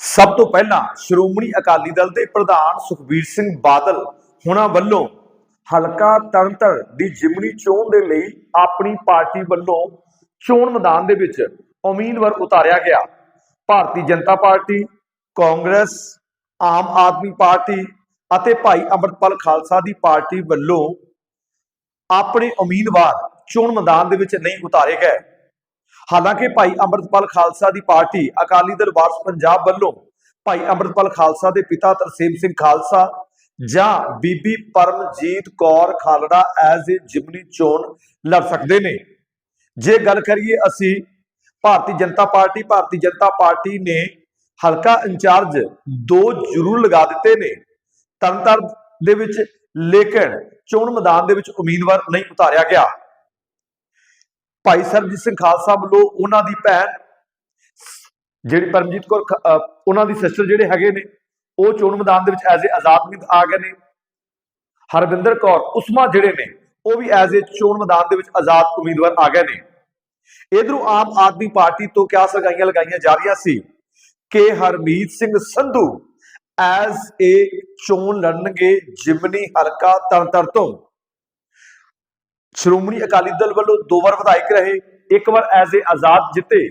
ਸਭ ਤੋਂ ਪਹਿਲਾਂ ਸ਼੍ਰੋਮਣੀ ਅਕਾਲੀ ਦਲ ਦੇ ਪ੍ਰਧਾਨ ਸੁਖਬੀਰ ਸਿੰਘ ਬਾਦਲ ਹੁਣਾਂ ਵੱਲੋਂ ਹਲਕਾ ਤਰਨਤਰ ਦੀ ਜਿਮਨੀ ਚੋਣ ਦੇ ਲਈ ਆਪਣੀ ਪਾਰਟੀ ਵੱਲੋਂ ਚੋਣ ਮੈਦਾਨ ਦੇ ਵਿੱਚ ਉਮੀਦਵਾਰ ਉਤਾਰਿਆ ਗਿਆ। Bharatiya Janata party, Congress, Aam Aadmi party ਅਤੇ ਭਾਈ ਅੰਮ੍ਰਿਤਪਾਲ ਖਾਲਸਾ ਦੀ ਪਾਰਟੀ ਵੱਲੋਂ ਆਪਣੇ ਉਮੀਦਵਾਰ ਚੋਣ ਮੈਦਾਨ ਦੇ ਵਿੱਚ ਨਹੀਂ ਉਤਾਰੇ ਗਏ। ਹਾਲਾਂਕਿ ਭਾਈ ਅੰਮ੍ਰਿਤਪਾਲ ਖਾਲਸਾ ਦੀ ਪਾਰਟੀ ਅਕਾਲੀ ਦਲ ਵਾਰਸ ਪੰਜਾਬ ਵੱਲੋਂ ਭਾਈ ਅੰਮ੍ਰਿਤਪਾਲ ਖਾਲਸਾ ਦੇ ਪਿਤਾ ਤਰਸੇਮ ਸਿੰਘ ਖਾਲਸਾ ਜਾਂ ਬੀਬੀ ਪਰਮਜੀਤ ਕੌਰ ਖਾਲੜਾ ਐਜ਼ ਏ ਜਿਮਨੀ ਚੋਣ ਲੜ ਸਕਦੇ ਨੇ। ਜੇ ਗੱਲ ਕਰੀਏ ਅਸੀਂ, ਭਾਰਤੀ ਜਨਤਾ ਪਾਰਟੀ, ਭਾਰਤੀ ਜਨਤਾ ਪਾਰਟੀ ਨੇ ਹਲਕਾ ਇੰਚਾਰਜ ਦੋ ਜ਼ਰੂਰ ਲਗਾ ਦਿੱਤੇ ਨੇ। ਤਰਨਤਾਰਨ ਦੇ ਵਿੱਚ ਲੇਕਿਨ ਚੋਣ ਮੈਦਾਨ ਦੇ ਵਿੱਚ ਉਮੀਦਵਾਰ ਨਹੀਂ ਉਤਾਰਿਆ ਗਿਆ। ਭਾਈ ਸਰਬਜੀਤ ਸਿੰਘ ਖਾਲਸਾ ਵੱਲੋਂ ਉਹਨਾਂ ਦੀ ਭੈਣ, ਜਿਹੜੀ ਪਰਮਜੀਤ ਕੌਰ ਉਹਨਾਂ ਦੀ ਸਿਸਟਰ ਜਿਹੜੇ ਹੈਗੇ ਨੇ, ਉਹ ਚੋਣ ਮੈਦਾਨ ਦੇ ਵਿੱਚ ਐਜ਼ ਏ ਆਜ਼ਾਦ ਉਮੀਦ ਆ ਗਏ ਨੇ। ਹਰਵਿੰਦਰ ਕੌਰ, ਉਸਮਾ ਜਿਹੜੇ ਨੇ, ਉਹ ਵੀ ਐਜ਼ ਏ ਚੋਣ ਮੈਦਾਨ ਦੇ ਵਿੱਚ ਆਜ਼ਾਦ ਉਮੀਦਵਾਰ ਆ ਗਏ ਨੇ। ਇਧਰੋਂ ਆਮ ਆਦਮੀ ਪਾਰਟੀ ਤੋਂ ਕਿਆ ਸਗਾਈਆਂ ਲਗਾਈਆਂ ਜਾ ਰਹੀਆਂ ਸੀ? ਕਿ ਹਰਮੀਤ ਸਿੰਘ ਸੰਧੂ ਐਜ਼ ਏ ਚੋਣ ਲੜਨਗੇ, ਜਿਮਨੀ ਹਲਕਾ ਤਰਨਤਰ ਤੋਂ। ਸ਼੍ਰੋਮਣੀ ਅਕਾਲੀ ਦਲ ਵੱਲੋਂ ਦੋ ਵਾਰ ਵਿਧਾਇਕ ਰਹੇ, ਇੱਕ ਵਾਰ ਐਜ਼ ਏ ਆਜ਼ਾਦ ਜਿੱਤੇ।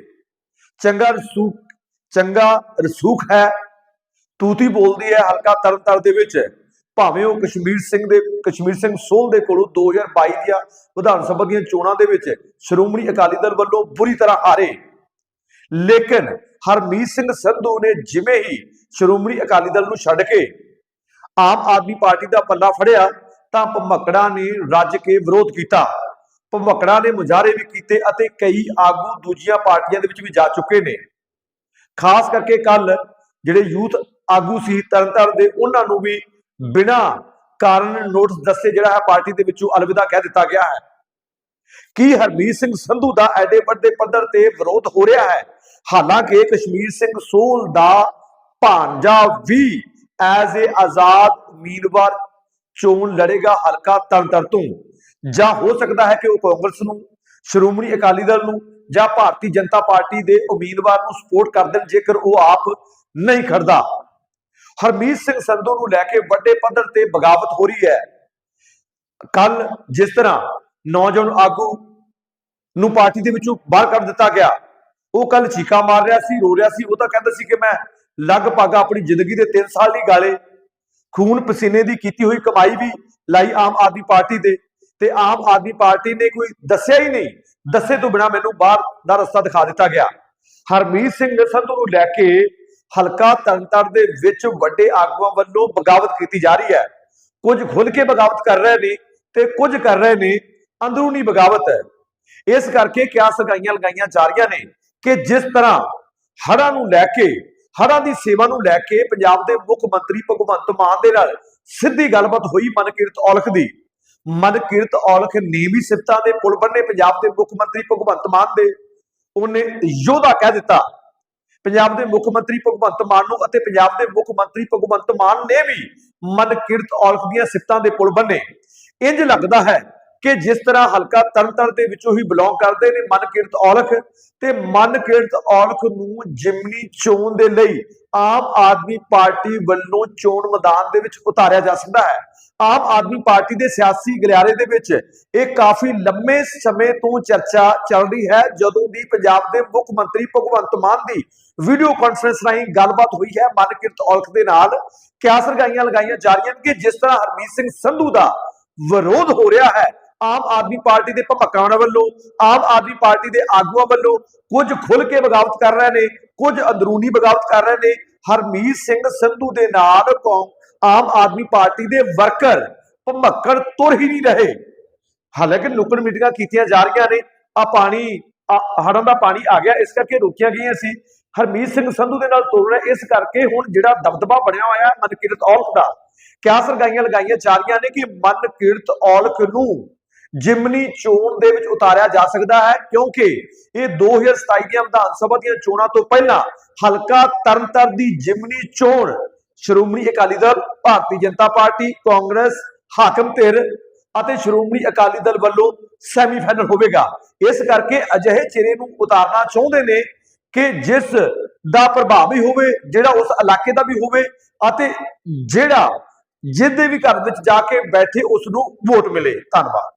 ਚੰਗਾ ਰਸੂਖ ਚੰਗਾ ਰਸੂਖ ਹੈ, ਤੂਤੀ ਬੋਲਦੀ ਹੈ, ਹਲਕਾ ਤਰਨਤਾਰਨ ਦੇ ਵਿੱਚ। ਭਾਵੇਂ ਉਹ ਕਸ਼ਮੀਰ ਸਿੰਘ ਦੇ, ਕਸ਼ਮੀਰ ਸਿੰਘ ਸੋਲ ਦੇ ਕੋਲੋਂ 2022 ਦੀਆਂ ਵਿਧਾਨ ਸਭਾ ਦੀਆਂ ਚੋਣਾਂ ਦੇ ਵਿੱਚ ਸ਼੍ਰੋਮਣੀ ਅਕਾਲੀ ਦਲ ਵੱਲੋਂ ਬੁਰੀ ਤਰ੍ਹਾਂ ਹਾਰੇ। ਲੇਕਿਨ ਹਰਮੀਤ ਸਿੰਘ ਸੰਧੂ ਨੇ ਜਿਵੇਂ ਹੀ ਸ਼੍ਰੋਮਣੀ ਅਕਾਲੀ ਦਲ ਨੂੰ ਛੱਡ ਕੇ ਆਮ ਆਦਮੀ ਪਾਰਟੀ ਦਾ ਪੱਲਾ ਫੜਿਆ ਤਾਂ ਭਮਕੜਾ ਨੇ ਰੱਜ ਕੇ ਵਿਰੋਧ ਕੀਤਾ। ਭਮਕੜਾ ਨੇ ਮੁਜ਼ਾਹਰੇ ਵੀ ਕੀਤੇ ਅਤੇ ਕਈ ਆਗੂ ਦੂਜੀਆਂ ਪਾਰਟੀਆਂ ਦੇ ਵਿੱਚ ਵੀ ਜਾ ਚੁੱਕੇ ਨੇ। ਖਾਸ ਕਰਕੇ ਕੱਲ ਜਿਹੜੇ ਯੂਥ ਆਗੂ ਸੀ ਤਰਨਤਾਰਨ ਦੇ, ਉਹਨਾਂ ਨੂੰ ਵੀ ਬਿਨਾਂ ਕਾਰਨ ਨੋਟਿਸ ਦੱਸੇ ਜਿਹੜਾ ਹੈ ਪਾਰਟੀ ਦੇ ਵਿੱਚੋਂ ਅਲਵਿਦਾ ਕਹਿ ਦਿੱਤਾ ਗਿਆ ਹੈ। ਕੀ ਹਰਮੀਤ ਸਿੰਘ ਸੰਧੂ ਦਾ ਐਡੇ ਵੱਡੇ ਪੱਧਰ ਤੇ ਵਿਰੋਧ ਹੋ ਰਿਹਾ ਹੈ? ਹਾਲਾਂਕਿ ਕਸ਼ਮੀਰ ਸਿੰਘ ਸੋਲ ਦਾ ਭਾਂਜਾ ਵੀ ਐਜ਼ ਏ ਆਜ਼ਾਦ ਉਮੀਦਵਾਰ ਚੋਣ ਲੜੇਗਾ ਹਲਕਾ ਤਰਨਤਾਰਨ ਤੋਂ। ਜਾਂ ਹੋ ਸਕਦਾ ਹੈ ਕਿ ਉਹ ਕਾਂਗਰਸ ਨੂੰ ਸ਼੍ਰੋਮਣੀ ਅਕਾਲੀ ਦਲ ਨੂੰ ਜਾਂ ਭਾਰਤੀ ਜਨਤਾ ਪਾਰਟੀ ਦੇ ਉਮੀਦਵਾਰ ਨੂੰ ਸਪੋਰਟ ਕਰ ਦੇਣ ਜੇਕਰ ਉਹ ਆਪ ਨਹੀਂ ਖੜਦਾ ਹਰਮੀਤ ਸਿੰਘ ਸੰਧੂ ਨੂੰ ਲੈ ਕੇ ਵੱਡੇ ਪੱਧਰ ਤੇ ਬਗਾਵਤ ਹੋ ਰਹੀ ਹੈ। ਕੱਲ ਜਿਸ ਤਰ੍ਹਾਂ ਨੌਜਵਾਨ ਆਗੂ ਨੂੰ ਪਾਰਟੀ ਦੇ ਵਿੱਚੋਂ ਬਾਹਰ ਕੱਢ ਦਿੱਤਾ ਗਿਆ ਉਹ ਕੱਲ ਚੀਕਾ ਮਾਰ ਰਿਹਾ ਸੀ ਰੋ ਰਿਹਾ ਸੀ। ਉਹ ਤਾਂ ਕਹਿੰਦਾ ਸੀ ਕਿ ਮੈਂ ਲਗਭਗ ਆਪਣੀ ਜ਼ਿੰਦਗੀ ਦੇ 3 ਸਾਲ ਦੀ ਗਾਲੇ ਖੂਨ ਪਸੀਨੇ ਦੀ ਕੀਤੀ ਹੋਈ ਕਮਾਈ ਵੀ ਲਾਈ ਆਮ ਆਦਮੀ ਪਾਰਟੀ ਦੇ ਤੇ ਆਮ ਆਦਮੀ ਪਾਰਟੀ ਨੇ ਕੋਈ ਦੱਸਿਆ ਹੀ ਨਹੀਂ। ਦੱਸੇ ਤੋਂ ਬਿਨਾ ਮੈਨੂੰ ਬਾਹਰ ਦਾ ਰਸਤਾ ਦਿਖਾ ਦਿੱਤਾ ਗਿਆ। ਹਰਮੀਤ ਸਿੰਘ ਸੰਧੂ ਨੂੰ ਲੈ ਕੇ ਹਲਕਾ ਤਰਨਤਾਰਨ ਦੇ ਵਿੱਚ ਵੱਡੇ ਆਗੂਆਂ ਵੱਲੋਂ ਬਗਾਵਤ ਕੀਤੀ ਜਾ ਰਹੀ ਹੈ। ਕੁਝ ਖੁੱਲ ਕੇ ਬਗਾਵਤ ਕਰ ਰਹੇ ਨੇ ਤੇ ਕੁਝ ਕਰ ਰਹੇ ਨੇ, ਅੰਦਰੂਨੀ ਬਗਾਵਤ ਹੈ। ਇਸ ਕਰਕੇ ਕਿਆ ਸਗਾਈਆਂ ਲਗਾਈਆਂ ਜਾ ਰਹੀਆਂ ਨੇ ਕਿ ਜਿਸ ਤਰ੍ਹਾਂ ਹੜ੍ਹਾਂ ਨੂੰ ਲੈ ਕੇ ਹੜ੍ਹਾਂ ਦੀ ਸੇਵਾ ਨੂੰ ਲੈ ਕੇ ਪੰਜਾਬ ਦੇ ਮੁੱਖ ਮੰਤਰੀ ਭਗਵੰਤ ਮਾਨ ਦੇ ਨਾਲ ਸਿੱਧੀ ਗੱਲਬਾਤ ਹੋਈ ਮਨਕੀਰਤ ਔਲਖ ਦੀ। ਮਨਕੀਰਤ ਔਲਖ ਨੇ ਵੀ ਸਿਫਤਾਂ ਦੇ ਪੁਲ ਬੰਨੇ ਪੰਜਾਬ ਦੇ ਮੁੱਖ ਮੰਤਰੀ ਭਗਵੰਤ ਮਾਨ ਦੇ। ਉਹਨੇ ਯੋਧਾ ਕਹਿ ਦਿੱਤਾ, ਪੰਜਾਬ ਦੇ ਮੁੱਖ ਮੰਤਰੀ ਭਗਵੰਤ ਮਾਨ ਨੂੰ ਅਤੇ ਪੰਜਾਬ ਦੇ ਮੁੱਖ ਮੰਤਰੀ ਭਗਵੰਤ ਮਾਨ ਨੇ ਵੀ ਮਨਕੀਰਤ ਔਲਖ ਦੀਆਂ ਸਿਫਤਾਂ ਦੇ ਪੁਲ ਬੰਨੇ। ਇੰਜ ਲੱਗਦਾ ਹੈ ਕਿ ਜਿਸ ਤਰ੍ਹਾਂ ਹਲਕਾ ਤਰਨਤਾਰਨ ਦੇ ਵਿੱਚੋਂ ਹੀ ਬਿਲੋਂਗ ਕਰਦੇ ਨੇ, ਮਨਕੀਰਤ ਔਲਖ, ਤੇ ਮਨਕੀਰਤ ਔਲਖ ਨੂੰ ਜਿਮਨੀ ਚੋਣ ਦੇ ਲਈ ਆਮ ਆਦਮੀ ਪਾਰਟੀ ਵੱਲੋਂ ਚੋਣ ਮੈਦਾਨ ਦੇ ਵਿੱਚ ਉਤਾਰਿਆ ਜਾ ਸਕਦਾ ਹੈ। ਆਮ ਆਦਮੀ ਪਾਰਟੀ ਦੇ ਸਿਆਸੀ ਗਲਿਆਰੇ ਦੇ ਵਿੱਚ ਇਹ ਕਾਫੀ ਲੰਮੇ ਸਮੇਂ ਤੋਂ ਚਰਚਾ ਚੱਲ ਰਹੀ ਹੈ, ਜਦੋਂ ਦੀ ਪੰਜਾਬ ਦੇ ਮੁੱਖ ਮੰਤਰੀ ਭਗਵੰਤ ਮਾਨ ਦੀ ਵੀਡੀਓ ਕਾਨਫਰੰਸ ਰਾਹੀਂ ਗੱਲਬਾਤ ਹੋਈ ਹੈ, ਮਨਕੀਰਤ ਔਲਖ ਦੇ ਨਾਲ। ਕਿਆ ਸਰਗਾਈਆਂ ਲਗਾਈਆਂ ਜਾ ਰਹੀਆਂ ਨੇ ਕਿ ਜਿਸ ਤਰ੍ਹਾਂ ਹਰਮੀਤ ਸਿੰਘ ਸੰਧੂ ਦਾ ਵਿਰੋਧ ਹੋ ਰਿਹਾ ਹੈ ਆਮ ਆਦਮੀ ਪਾਰਟੀ ਦੇ ਭਮਕਾਉਣ ਵੱਲੋਂ, ਆਮ ਆਦਮੀ ਪਾਰਟੀ ਦੇ ਆਗੂਆਂ ਵੱਲੋਂ ਕੁਝ ਖੁੱਲ ਕੇ ਬਗਾਵਤ ਕਰ ਰਹੇ ਨੇ, ਕੁਝ ਅੰਦਰੂਨੀ ਬਗਾਵਤ ਕਰ ਰਹੇ ਨੇ। ਹਰਮੀਤ ਸਿੰਘ ਸੰਧੂ ਦੇ ਨਾਲ ਕੌਮ, ਆਮ ਆਦਮੀ ਪਾਰਟੀ ਦੇ ਵਰਕਰ ਭਮੱਕੜ ਤੁਰ ਹੀ ਨਹੀਂ ਰਹੇ। ਹਾਲਾਂਕਿ ਨੁੱਕੜ ਮੀਟਿੰਗਾਂ ਕੀਤੀਆਂ ਜਾ ਰਹੀਆਂ ਨੇ, ਆ ਪਾਣੀ ਹੜਾਂ ਦਾ ਪਾਣੀ ਆ ਗਿਆ, ਇਸ ਕਰਕੇ ਰੋਕੀਆਂ ਗਈਆਂ ਸੀ। ਹਰਮੀਤ ਸਿੰਘ ਸੰਧੂ ਦੇ ਨਾਲ ਤੁਰ ਰਿਹਾ, ਇਸ ਕਰਕੇ ਹੁਣ ਜਿਹੜਾ ਦਬਦਬਾ ਬਣਿਆ ਹੋਇਆ ਹੈ ਮਨਕੀਰਤ ਔਲਖ ਦਾ, ਕਿਆ ਸਰਗਾਈਆਂ ਲਗਾਈਆਂ ਜਾ ਰਹੀਆਂ ਨੇ ਕਿ ਮਨਕੀਰਤ ਔਲਖ ਨੂੰ ਜਿਮਨੀ ਚੋਣ ਦੇ ਵਿੱਚ ਉਤਾਰਿਆ ਜਾ ਸਕਦਾ ਹੈ, ਕਿਉਂਕਿ ਇਹ 2027 ਦੀਆਂ ਵਿਧਾਨ ਸਭਾ ਦੀਆਂ ਚੋਣਾਂ ਤੋਂ ਪਹਿਲਾਂ ਹਲਕਾ ਤਰਨਤਾਰਨ ਦੀ ਜਿਮਨੀ ਚੋਣ ਸ਼੍ਰੋਮਣੀ ਅਕਾਲੀ ਦਲ, ਭਾਰਤੀ ਜਨਤਾ ਪਾਰਟੀ, ਕਾਂਗਰਸ, ਹਾਕਮ ਧਿਰ ਅਤੇ ਸ਼੍ਰੋਮਣੀ ਅਕਾਲੀ ਦਲ ਵੱਲੋਂ ਸੈਮੀਫਾਈਨਲ ਹੋਵੇਗਾ। ਇਸ ਕਰਕੇ ਅਜਿਹੇ ਚਿਹਰੇ ਨੂੰ ਉਤਾਰਨਾ ਚਾਹੁੰਦੇ ਨੇ ਕਿ ਜਿਸ ਦਾ ਪ੍ਰਭਾਵ ਵੀ ਹੋਵੇ, ਜਿਹੜਾ ਉਸ ਇਲਾਕੇ ਦਾ ਵੀ ਹੋਵੇ ਅਤੇ ਜਿਹੜਾ ਜਿਹਦੇ ਵੀ ਘਰ ਵਿੱਚ ਜਾ ਕੇ ਬੈਠੇ ਉਸ ਨੂੰ ਵੋਟ ਮਿਲੇ। ਧੰਨਵਾਦ।